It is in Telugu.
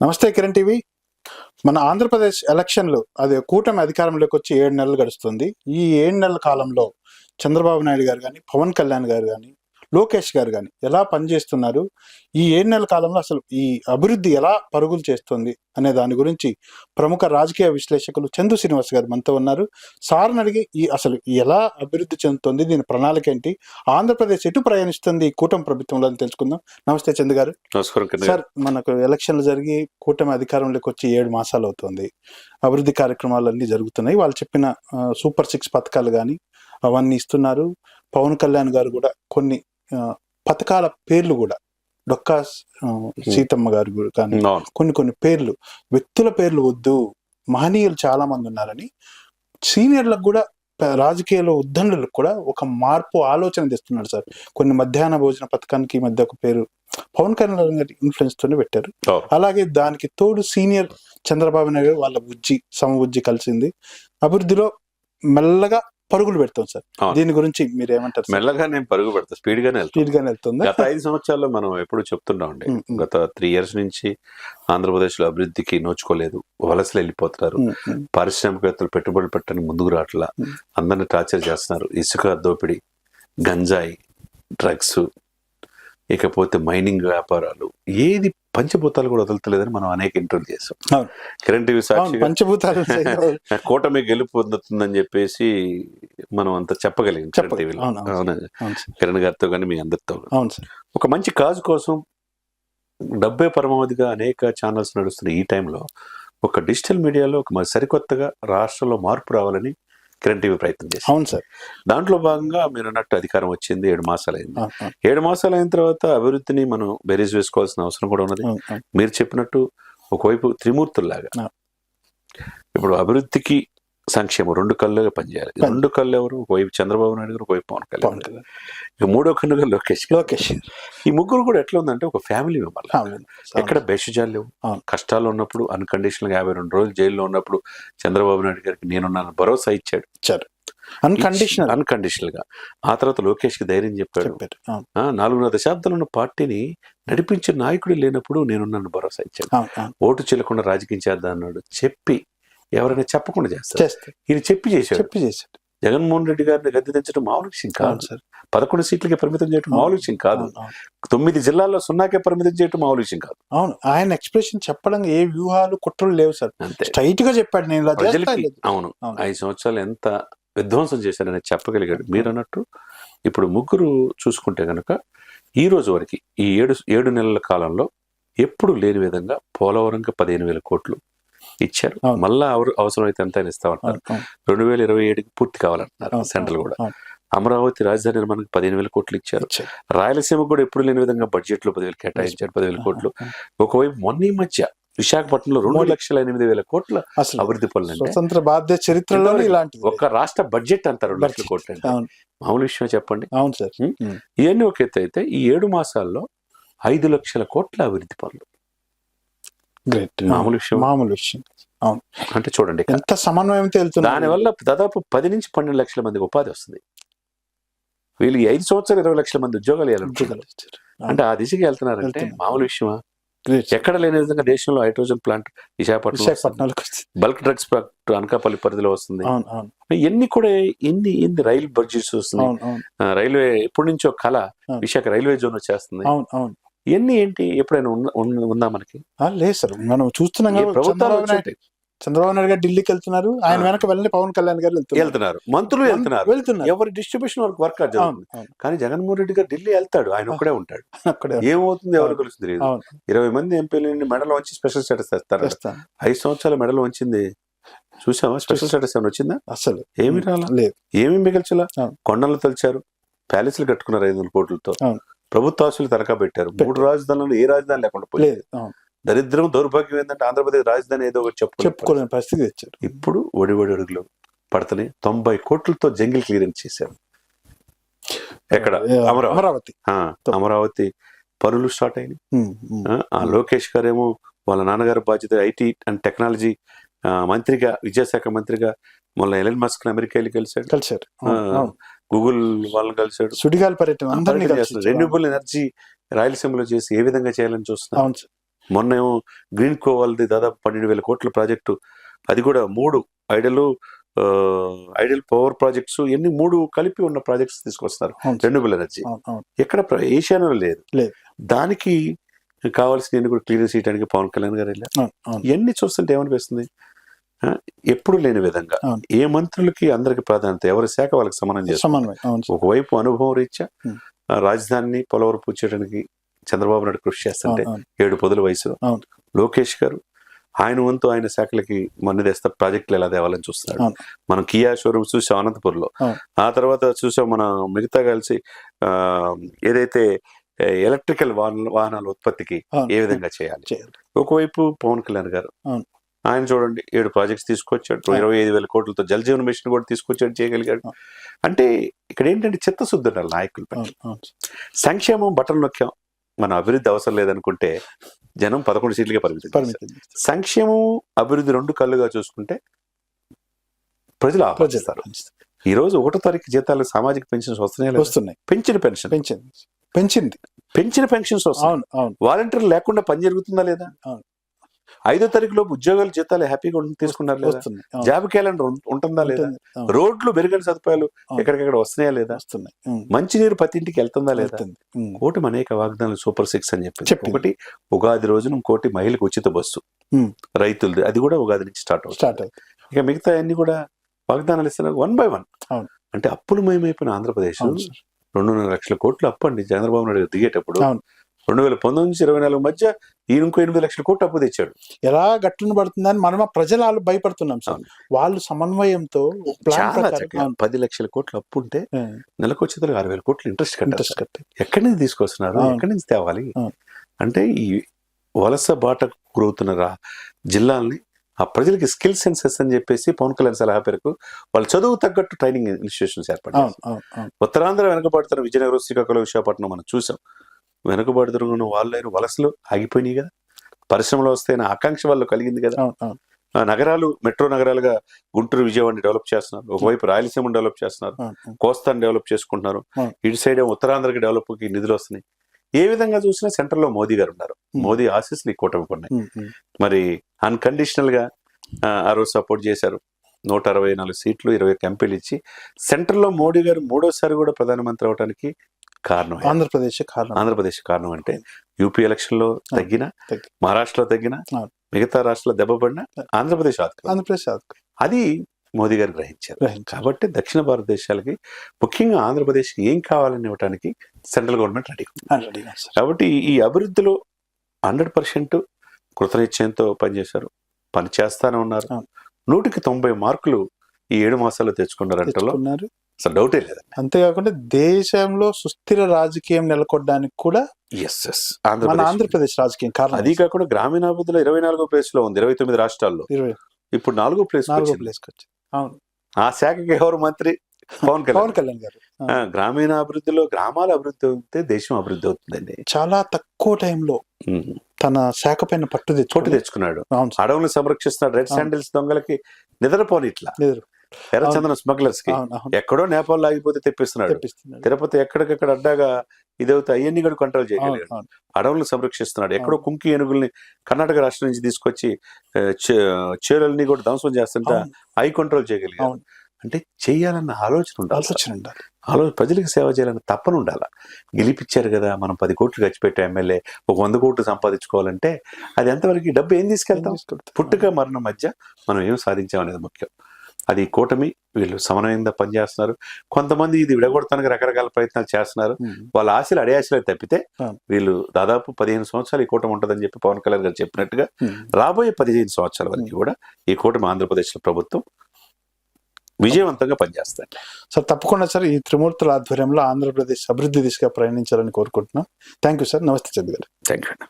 నమస్తే కిరణ్ టీవీ. మన ఆంధ్రప్రదేశ్ ఎలక్షన్లు అది కూటమి అధికారంలోకి వచ్చి ఏడు నెలలు గడుస్తుంది. ఈ ఏడు నెలల కాలంలో చంద్రబాబు నాయుడు గారు కానీ పవన్ కళ్యాణ్ గారు కానీ లోకేష్ గారు కానీ ఎలా పనిచేస్తున్నారు? ఈ ఏడు నెలల కాలంలో అసలు ఈ అభివృద్ధి ఎలా పరుగులు చేస్తుంది అనే దాని గురించి ప్రముఖ రాజకీయ విశ్లేషకులు చందు శ్రీనివాస్ గారు మనతో ఉన్నారు. సార్ని అడిగి ఈ అసలు ఎలా అభివృద్ధి చెందుతుంది? దీని ప్రణాళిక ఏంటి? ఆంధ్రప్రదేశ్ ఎటు ప్రయాణిస్తుంది ఈ కూటమి ప్రభుత్వంలో అని తెలుసుకుందాం. నమస్తే చందు గారు. సార్ మనకు ఎలక్షన్లు జరిగి కూటమి అధికారంలోకి వచ్చి ఏడు మాసాలు అవుతుంది. అభివృద్ధి కార్యక్రమాలు అన్ని జరుగుతున్నాయి. వాళ్ళు చెప్పిన సూపర్ సిక్స్ పథకాలు కానీ అవన్నీ ఇస్తున్నారు. పవన్ కళ్యాణ్ గారు కూడా కొన్ని పథకాల పేర్లు కూడా. డొక్కా సీతమ్మ గారు కానీ కొన్ని కొన్ని పేర్లు. వ్యక్తుల పేర్లు వద్దు మహనీయులు చాలా మంది ఉన్నారని సీనియర్లకు కూడా రాజకీయాల్లో ఉద్దండులకు కూడా ఒక మార్పు ఆలోచన తెస్తున్నాడు సార్. కొన్ని మధ్యాహ్న భోజన పథకానికి ఈ మధ్య ఒక పేరు పవన్ కళ్యాణ్ గారి ఇన్ఫ్లుయెన్స్ తోనే పెట్టారు. అలాగే దానికి తోడు సీనియర్ చంద్రబాబు నాయుడు వాళ్ళ బుజ్జి సమబుజ్జి కలిసింది. అభివృద్ధిలో మెల్లగా పరుగులు పెడతాం సార్. దీని గురించి మీరు ఏమంటారు? మెల్లగా నేను పరుగు పెడతా స్పీడ్ గానే స్పీడ్ గానే వెళ్తుందా? గత ఐదు సంవత్సరాల్లో మనం ఎప్పుడు చెప్తున్నామండి గత త్రీ ఇయర్స్ నుంచి ఆంధ్రప్రదేశ్లో అభివృద్ధికి నోచుకోలేదు వలసలు వెళ్ళిపోతున్నారు. పారిశ్రామికవేత్తలు పెట్టుబడులు పెట్టడానికి ముందుకు రావట్లా. అందరిని టార్చర్ చేస్తున్నారు. ఇసుక దోపిడీ గంజాయి డ్రగ్స్ ఇకపోతే మైనింగ్ వ్యాపారాలు ఏది పంచభూతాలు కూడా వదలతలేదని మనం అనేక ఇంటర్వ్యూ చేసాం అవును. కిరణ్ టీవీ అవును సాక్షిగా పంచభూతాలు కూటమి గెలుపు పొందుతుందని చెప్పేసి మనం అంత చెప్పగలిగాం అవును, కిరణ్ గారితో కానీ మీ అందరితో ఒక మంచి కాజు కోసం డబ్బే పరమావధిగా అనేక ఛానల్స్ నడుస్తున్న ఈ టైంలో. ఒక డిజిటల్ మీడియాలో ఒక సరికొత్తగా రాష్ట్రంలో మార్పు రావాలని కిరణ్ టీవీ ప్రయత్నం చేసింది. అవును సార్. దాంట్లో భాగంగా మీరు అన్నట్టు అధికారం వచ్చింది ఏడు మాసాలు అయింది ఏడు మాసాలు అయిన తర్వాత అభివృద్ధిని మనం బెరీజ్ వేసుకోవాల్సిన అవసరం కూడా ఉన్నది. మీరు చెప్పినట్టు ఒకవైపు త్రిమూర్తుల్లాగా. ఇప్పుడు అభివృద్ధికి సంక్షేమం. రెండు కళ్ళుగా పనిచేయాలి. పని. రెండు కళ్ళు ఎవరు? ఒకవైపు చంద్రబాబు నాయుడు గారు ఒకవైపు పవన్ కళ్యాణ్. ఇక మూడో కన్నుగా లోకేష్. లోకేష్ ఈ ముగ్గురు కూడా ఎట్లా ఉందంటే ఒక ఫ్యామిలీ మెంబర్ ఎక్కడ బెషజాలు లేవు. కష్టాలు ఉన్నప్పుడు అన్కండిషనల్గా యాభై రెండు రోజులు జైల్లో ఉన్నప్పుడు చంద్రబాబు నాయుడు గారికి నేనున్నాను భరోసా ఇచ్చాడు. ఇచ్చారు. Unconditional unconditional. గా ఆ తర్వాత లోకేష్కి ధైర్యం చెప్పాడు. నాలుగున్నర దశాబ్దాలు ఉన్న పార్టీని నడిపించే నాయకుడు లేనప్పుడు నేనున్నాను భరోసా ఇచ్చాడు. అవును, అవును. ఓటు చెల్లకుండా రాజకీయం చేద్దాం అన్నాడు చెప్పి ఎవరైనా చెప్పకుండా చేస్తారు. ఈయన చెప్పి చేశాడు. చెప్పి చేశారు జగన్మోహన్ రెడ్డి గారిని గద్దె దించడం మామూలు విషయం కాదు. సార్. పదకొండు సీట్లకి పరిమితం చేయడం మామూలు విషయం కాదు. తొమ్మిది జిల్లాల్లో సున్నాకే పరిమితం చేయడం మామూలు విషయం కాదు. అవును. ఆయన ఎక్స్ప్రెషన్ చెప్పడం ఏ వ్యూహాలు కుట్రలు లేవు సార్. స్ట్రైట్గా చెప్పాడు నేను అవును. ఐదు సంవత్సరాలు ఎంత విధ్వంసం చేశారని చెప్పగలిగాడు. మీరు అన్నట్టు ఇప్పుడు ముగ్గురు చూసుకుంటే కనుక ఈ రోజు వరకు ఈ ఏడు ఏడు నెలల కాలంలో ఎప్పుడు లేని విధంగా పోలవరంకి పదిహేను వేల కోట్లు ఇచ్చారు. మళ్ళా అవసరమైతే ఎంత అవును, రెండు వేల ఇరవై ఏడుకి పూర్తి కావాలంటున్నారు సెంట్రల్ కూడా. అమరావతి రాజధాని నిర్మాణానికి పదిహేను వేల కోట్లు ఇచ్చారు ఇచ్చారు. రాయలసీమ కూడా ఎప్పుడు లేని విధంగా బడ్జెట్లో పదివేలు కేటాయించారు పదివేల కోట్లు ఒకవైపు మొన్న ఈ మధ్య విశాఖపట్నంలో రెండు. లక్షల ఎనిమిది వేల కోట్ల అభివృద్ధి పనులు స్వతంత్ర చరిత్రలో ఇలాంటిది ఒక రాష్ట్ర బడ్జెట్ అంటారు రెండు లక్షల. కోట్లు అంటే మామూలు విషయం చెప్పండి అవును సార్? ఇవన్నీ ఒక ఎత్తు అయితే ఈ ఏడు మాసాల్లో ఐదు లక్షల కోట్ల అభివృద్ధి పనులు గ్రేట్ మామూలు విషయం. మామూలు విషయం. అంటే చూడండి. ఎంత సమన్వయంతో వెళ్తున్నారు దానివల్ల దాదాపు పది నుంచి పన్నెండు లక్షల మందికి ఉపాధి వస్తుంది. వీళ్ళు ఐదు సంవత్సరాలు ఇరవై లక్షల మంది ఉద్యోగాలు ఉద్యోగాలు. అంటే ఆ దిశగా వెళ్తున్నారు. మామూలు విషయమా. ఎక్కడ లేని విధంగా దేశంలో hydrogen plant Visakhapatnam. Bulk drugs factory Anakapalli పరిధిలో వస్తుంది. అవును అవును. ఎన్ని కూడా ఎన్ని ఎన్ని రైలు బడ్జెట్స్ వస్తుంది. అవును అవును. రైల్వే ఎప్పటి నుంచో కళ అవును. విశాఖ రైల్వే జోన్ వచ్చేస్తుంది. అవును అవును. ఇవన్నీ ఏంటి? ఎప్పుడైనా ఉందా? మనకి? లేదు సార్. మనం చూస్తున్నాం చంద్రబాబు నాయుడు గారు ఢిల్లీకి వెళ్తున్నారు. ఆయన. వెనక వెళ్ళని పవన్ కళ్యాణ్ గారు వెళ్తున్నారు. వెళ్తున్నారు. మంత్రులు వెళ్తున్నారు. వెళ్తున్నారు. ఎవరి డిస్ట్రిబ్యూషన్ వరకు వర్క్ జరుగుతుంది. కానీ జగన్మోహన్ రెడ్డి గారు ఢిల్లీ వెళ్తాడు. ఆయన ఒక్కడే ఉంటాడు. అక్కడే ఏమవుతుంది ఎవరు అవును. తెలుసు తెలియదు అవును. ఇరవై మంది ఎంపీలు మెడల్ వంచి స్పెషల్ స్టేటస్ తెస్తారు. ఐదు సంవత్సరాల మెడల్ వంచింది చూసావా? స్పెషల్ స్టేటస్ ఏమైనా వచ్చిందా? అసలు ఏమి రాలా? లేదు. ఏమి మిగల్చలా. కొండలు తలిచారు. ప్యాలెస్లు కట్టుకున్నారు ఐదు వందల కోట్లతో. ప్రభుత్వ ఆస్తులు తనఖా పెట్టారు. మూడు. రాజధానులు ఏ రాజధాని లేకుండా పోయింది. లేదు అవును. దరిద్రం దౌర్భాగ్యం ఏంటంటే ఆంధ్రప్రదేశ్ రాజధాని ఏదో ఒకటి చెప్పుకో చెప్పుకోలేని పరిస్థితి. తెచ్చారు. ఇప్పుడు ఒడి ఒడి అడుగులు పడుతున్నాయి. తొంభై కోట్లతో జంగిల్ క్లియరెన్స్ చేశారు. ఎక్కడ? అమరావతి. అమరావతి. పనులు స్టార్ట్ అయినాయి. ఆ, లోకేష్ గారేమో వాళ్ళ నాన్నగారి బాధ్యత ఐటీ అండ్ టెక్నాలజీ మంత్రిగా విద్యాశాఖ మంత్రిగా మొన్న ఎలన్ మస్క్ అమెరికా వెళ్ళి కలిశాడు. కలిశారు. గూగుల్ వాళ్ళని కలిశాడు సుడిగాలి పర్యటన అందరినీ రెన్యూబుల్ ఎనర్జీ రాయలసీమలో చేసి ఏ విధంగా చేయాలని సార్ మొన్న ఏమో గ్రీన్ కో వాళ్ళది దాదాపు పన్నెండు వేల కోట్ల ప్రాజెక్టు అది కూడా మూడు ఐడల్ ఐడల్ పవర్ ప్రాజెక్ట్స్ ఎన్ని మూడు కలిపి ఉన్న ప్రాజెక్ట్స్ సార్. Renewable energy. ఎక్కడ ఏషియాలో లేదు లేదు. దానికి కావాల్సిన ఎన్ని కూడా క్లియర్ చేయడానికి పవన్ కళ్యాణ్ గారు వెళ్ళారు. ఇవన్నీ చూస్తుంటే ఏమనిపిస్తుంది ఎప్పుడు లేని విధంగా. ఏ మంత్రులకి అందరికి ప్రాధాన్యత ఎవరి శాఖ వాళ్ళకి సమానం చేస్తారు. ఒకవైపు అనుభవం రీత్యా రాజధానిని పోలవరం పూడ్చేయడానికి చంద్రబాబు నాయుడు కృషి చేస్తుంటే. ఏడు పొదుల వయసు. లోకేష్ గారు ఆయన వంతు ఆయన శాఖలకి మన్ను తెస్తా ప్రాజెక్టులు ఎలా తేవాలని చూస్తున్నాడు. మనం కియా షోరూమ్ చూసాం అనంతపురంలో. ఆ తర్వాత చూసాం మన మిగతా కలిసి ఆ ఏదైతే ఎలక్ట్రికల్ వాహన వాహనాల ఉత్పత్తికి. ఏ విధంగా చేయాలి. ఒకవైపు పవన్ కళ్యాణ్ గారు. ఆయన చూడండి ఏడు ప్రాజెక్ట్స్ తీసుకొచ్చాడు. ఇరవై ఐదు వేల కోట్లతో జల్ జీవన్ మిషన్ కూడా తీసుకొచ్చాడు చేయగలిగాడు. అంటే ఇక్కడ ఏంటంటే చిత్తశుద్ధి ఉండాలి నాయకులు సార్. సంక్షేమం బటన్ నొక్కాం. మన అభివృద్ధి అవసరం లేదనుకుంటే జనం పదకొండు సీట్లకే పరిమితం. సంక్షేమం అభివృద్ధి రెండు కళ్ళుగా చూసుకుంటే ప్రజలు ఆహ్వానిస్తారు. ఈ రోజు ఒకటో తారీఖు జీతాలు సామాజిక పెన్షన్స్ వస్తున్నాయి? వస్తున్నాయి. పెంచిన పెన్షన్. పెంచింది పెంచింది పెంచిన పెన్షన్స్ వస్తున్నాయి. అవును అవును. వాలంటీర్ లేకుండా పని జరుగుతుందా లేదా? అవును. ఐదో తారీఖు లోపు ఉద్యోగాలు జీతాలు హ్యాపీగా తీసుకున్నారు లేదా. జాబ్ క్యాలెండర్ ఉంటుందా లేదా. రోడ్లు మెరుగైన సదుపాయాలు. ఎక్కడికెక్కడ వస్తున్నాయా లేదా వస్తున్నాయి. మంచినీరు ప్రతి ఇంటికి వెళ్తుందా లేదా. కూటమి అనేక వాగ్దానాలు సూపర్ సిక్స్ అని చెప్పింది. ఒకటి ఉగాది రోజున ఇంకోటి మహిళకు ఉచిత బస్సు. రైతులది అది కూడా ఉగాది నుంచి స్టార్ట్ అవుతుంది స్టార్ట్ ఇక మిగతా అన్ని కూడా వాగ్దానాలు ఇస్తున్నారు వన్ బై వన్. అంటే అప్పులు మయమైపోయిన ఆంధ్రప్రదేశ్. రెండున్నర లక్షల కోట్లు అప్పు అండి చంద్రబాబు నాయుడు దిగేటప్పుడు. రెండు వేల పంతొమ్మిది నుంచి ఇరవై నాలుగు మధ్య ఈయన ఇంకో ఎనిమిది లక్షల కోట్లు అప్పు తెచ్చాడు ఎలా గట్టున పడుతుందని మనం ప్రజలు భయపడుతున్నాం సార్. వాళ్ళు సమన్వయంతో. పది లక్షల కోట్లు అప్పు ఉంటే. నెలకు వచ్చేది ఆరు వేల కోట్లు ఇంట్రెస్ట్ కట్టారు ఇంట్రెస్ట్ సార్. కట్టి ఎక్కడి నుంచి తీసుకొస్తున్నారు. ఎక్కడి నుంచి తేవాలి. అంటే ఈ వలస బాట గురవుతున్న జిల్లాల్ని ఆ ప్రజలకి స్కిల్ సెన్సెస్ అని చెప్పేసి పవన్ కళ్యాణ్ సలహా పేరుకు వాళ్ళు చదువు తగ్గట్టు ట్రైనింగ్ ఇన్స్టిట్యూషన్స్ అవును ఉత్తరాంధ్ర వెనుకబడుతున్న విజయనగరం శ్రీకాకుళం విశాఖపట్నం మనం చూసాం వెనుకబడుతున్న వాళ్ళు వలసలు ఆగిపోయినాయి కదా. పరిశ్రమలు వస్తాయని ఆకాంక్ష వాళ్ళు కలిగింది కదా. నగరాలు మెట్రో నగరాలుగా గుంటూరు విజయవాడని డెవలప్ చేస్తున్నారు. ఒకవైపు రాయలసీమను డెవలప్ చేస్తున్నారు. కోస్తాను డెవలప్ చేసుకుంటున్నారు. ఇటు సైడ్ ఉత్తరాంధ్రకి డెవలప్కి నిధులు వస్తున్నాయి. ఏ విధంగా చూసినా సెంటర్లో మోదీ గారు ఉన్నారు. మోదీ ఆశీస్సులు ఈ కూటమికి ఉన్నాయి. మరి అన్కండిషనల్గా ఆ, రోజు సపోర్ట్ చేశారు. నూట అరవై నాలుగు సీట్లు ఇరవై ఎంపీలు ఇచ్చి సెంటర్లో మోడీ గారు మూడోసారి కూడా ప్రధానమంత్రి అవడానికి కారణం? ఆంధ్రప్రదేశ్ కారణం ఆంధ్రప్రదేశ్ కారణం అంటే యూపీ ఎలక్షన్లో తగ్గిన తగ్గి. మహారాష్ట్రలో తగ్గిన. మిగతా రాష్ట్రాల్లో దెబ్బపడిన ఆంధ్రప్రదేశ్. ఆంధ్రప్రదేశ్. అది మోదీ గారు గ్రహించారు. కాబట్టి దక్షిణ భారతదేశాలకి ముఖ్యంగా ఆంధ్రప్రదేశ్కి ఏం కావాలని ఇవ్వడానికి సెంట్రల్ గవర్నమెంట్ రెడీ కాబట్టి ఈ అభివృద్ధిలో హండ్రెడ్ పర్సెంట్ కృతనిశ్చయంతో పనిచేశారు పని చేస్తానే ఉన్నారు. నూటికి తొంభై మార్కులు ఈ ఏడు మాసాల్లో తెచ్చుకున్నారు అసలు డౌటే లేదు. అంతేకాకుండా దేశంలో సుస్థిర రాజకీయం నెలకొట్టడానికి కూడా ఎస్ ఎస్ మన ఆంధ్రప్రదేశ్ రాజకీయం కారణం అది కాకుండా గ్రామీణాభివృద్ధిలో ఇరవై నాలుగో ప్లేస్లో ఉంది ఇరవై తొమ్మిది రాష్ట్రాల్లో. ఇప్పుడు నాలుగో ప్లేస్ నాలుగో ప్లేస్ అవును. ఆ శాఖకి ఎవరు మంత్రి? పవన్ పవన్ కళ్యాణ్ కళ్యాణ్ గారు. ఆ, గ్రామీణ అభివృద్ధిలో గ్రామాల అభివృద్ధి అవుతే దేశం అభివృద్ధి అవుతుందండి. చాలా తక్కువ టైంలో. తన శాఖ పైన పట్టు చోటు తెచ్చుకుంటే తెచ్చుకున్నాడు. అడవులను సంరక్షిస్తున్నాడు. రెడ్. శాండిల్స్ దొంగలకి నిద్రపోని ఇట్లా నిద్ర ఎర్రచందన స్మగ్లర్స్కి ఎక్కడో నేపాల్ ఆగిపోతే తెప్పిస్తున్నాడు. తిరుపతి ఎక్కడికక్కడ అడ్డాగా ఇదవుతా అవన్నీ కూడా కంట్రోల్ చేయగలిగాడు. అడవులను సంరక్షిస్తున్నాడు. ఎక్కడో కుంకి ఏనుగుల్ని కర్ణాటక రాష్ట్రం నుంచి తీసుకొచ్చి ఆ, చే- చేలల్ని కూడా ధ్వంసం చేస్తుంటే అవి కంట్రోల్ చేయగలిగాడు. అవును. అంటే చేయాలన్న ఆలోచన ఉండాలి. ఆలోచన ఉండాలి. ఆలోచన ప్రజలకు సేవ చేయాలన్న తప్పన ఉండాలి. గెలిపించారు కదా మనం పది కోట్లు ఖర్చు పెట్టే ఎమ్మెల్యే ఒక వంద కోట్లు సంపాదించుకోవాలంటే అది ఎంతవరకు డబ్బు ఏం తీసుకెళ్తాం? పుట్టుక మరణం మధ్య మనం ఏం సాధించామనేది ముఖ్యం. అది కూటమి వీళ్ళు సమన్వయంగా పనిచేస్తున్నారు. కొంతమంది ఇది విడగొడతానికి రకరకాల ప్రయత్నాలు చేస్తున్నారు. వాళ్ళ ఆశలు అడయాశలు తప్పితే అవును. వీళ్ళు దాదాపు పదిహేను సంవత్సరాలు ఈ కూటమి ఉంటుందని చెప్పి పవన్ కళ్యాణ్ గారు చెప్పినట్టుగా. రాబోయే పదిహేను సంవత్సరాల వరకు కూడా ఈ కూటమి ఆంధ్రప్రదేశ్ ప్రభుత్వం విజయవంతంగా పనిచేస్తారు సార్ తప్పకుండా సార్ ఈ త్రిమూర్తుల ఆధ్వర్యంలో ఆంధ్రప్రదేశ్ అభివృద్ధి దిశగా ప్రయాణించాలని కోరుకుంటున్నాం. Thank you sir. నమస్తే చంద్ర గారు థ్యాంక్ యూ